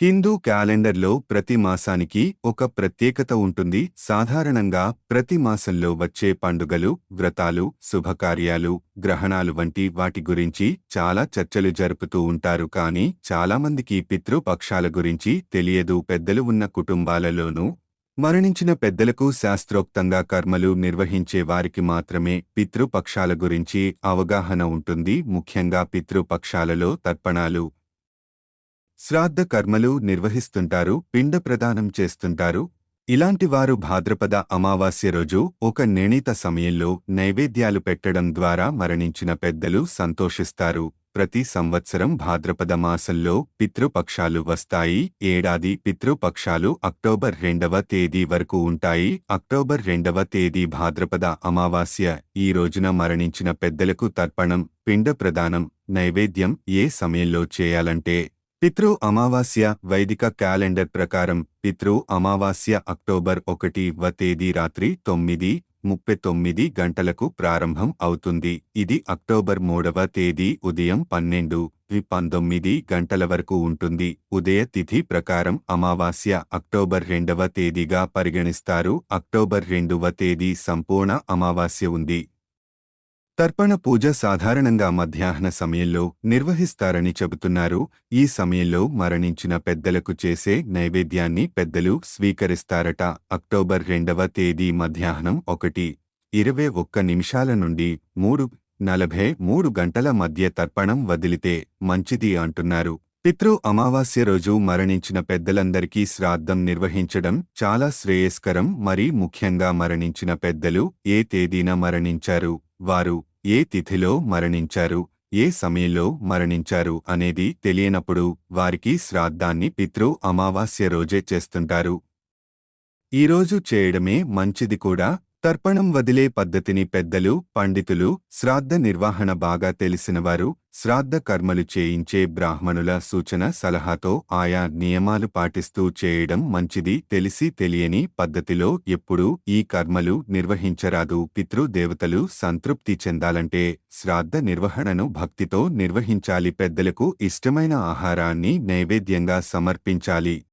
హిందూ క్యాలెండర్లో ప్రతి మాసానికి ఒక ప్రత్యేకత ఉంటుంది. సాధారణంగా ప్రతి మాసంలో వచ్చే పండుగలు వ్రతాలు శుభకార్యాలు గ్రహణాలు వంటి వాటి గురించి చాలా చర్చలు జరుపుతూ ఉంటారు. కానీ చాలామందికి పితృపక్షాల గురించి తెలియదు. పెద్దలు ఉన్న కుటుంబాలలోనూ మరణించిన పెద్దలకు శాస్త్రోక్తంగా కర్మలు నిర్వహించే వారికి మాత్రమే పితృపక్షాల గురించి అవగాహన ఉంటుంది. ముఖ్యంగా పితృపక్షాలలో తర్పణాలు శ్రాద్ధ కర్మలు నిర్వహిస్తుంటారు పిండ ప్రదానం చేస్తుంటారు. ఇలాంటి వారు భాద్రపద అమావాస్య రోజు ఒక నిర్ణీత సమయంలో నైవేద్యాలు పెట్టడం ద్వారా మరణించిన పెద్దలు సంతోషిస్తారు. ప్రతి సంవత్సరం భాద్రపద మాసంలో పితృపక్షాలు వస్తాయి. ఏడాది పితృపక్షాలు అక్టోబర్ రెండవ తేదీ వరకు ఉంటాయి. అక్టోబర్ రెండవ తేదీ భాద్రపద అమావాస్య ఈ రోజున మరణించిన పెద్దలకు తర్పణం పిండ ప్రదానం నైవేద్యం ఏ సమయంలో చేయాలంటే పితృ అమావాస్య వైదిక క్యాలెండర్ ప్రకారం పితృ అమావాస్య అక్టోబర్ ఒకటి వ తేదీ రాత్రి తొమ్మిది ముప్పై తొమ్మిది గంటలకు ప్రారంభం అవుతుంది. ఇది అక్టోబర్ మూడవ తేదీ ఉదయం పన్నెండు పంతొమ్మిది గంటల వరకు ఉంటుంది. ఉదయ తిథి ప్రకారం అమావాస్య అక్టోబర్ రెండవ తేదీగా పరిగణిస్తారు. అక్టోబర్ రెండవ తేదీ సంపూర్ణ అమావాస్య ఉంది. తర్పణ పూజ సాధారణంగా మధ్యాహ్న సమయంలో నిర్వహిస్తారని చెబుతున్నారు. ఈ సమయంలో మరణించిన పెద్దలకు చేసే నైవేద్యాన్ని పెద్దలు స్వీకరిస్తారట. అక్టోబర్ రెండవ తేదీ మధ్యాహ్నం ఒకటి ఇరవై ఒక్క నిమిషాల నుండి మూడు నలభై మూడు గంటల మధ్య తర్పణం వదిలితే మంచిది అంటున్నారు. పితృ అమావాస్య రోజు మరణించిన పెద్దలందరికీ శ్రాద్ధం నిర్వహించడం చాలా శ్రేయస్కరం. మరి ముఖ్యంగా మరణించిన పెద్దలు ఏ తేదీన మరణించారు? వారు ఏ తిథిలో మరణించారు ఏ సమయంలో మరణించారు అనేది తెలియనప్పుడు వారికి శ్రాద్ధాన్ని పితృ అమావాస్య రోజే చేస్తుంటారు. ఈరోజు చేయడమే మంచిది కూడా తర్పణం వదిలే పద్ధతిని పెద్దలు పండితులు శ్రాద్ధ నిర్వహణ బాగా తెలిసినవారు శ్రాద్ధ కర్మలు చేయించే బ్రాహ్మణుల సూచన సలహాతో ఆయా నియమాలు పాటిస్తూ చేయడం మంచిది తెలిసి తెలియని పద్ధతిలో ఎప్పుడూ ఈ కర్మలు నిర్వహించరాదు. పితృదేవతలు సంతృప్తి చెందాలంటే శ్రాద్ధ నిర్వహణను భక్తితో నిర్వహించాలి. పెద్దలకు ఇష్టమైన ఆహారాన్ని నైవేద్యంగా సమర్పించాలి.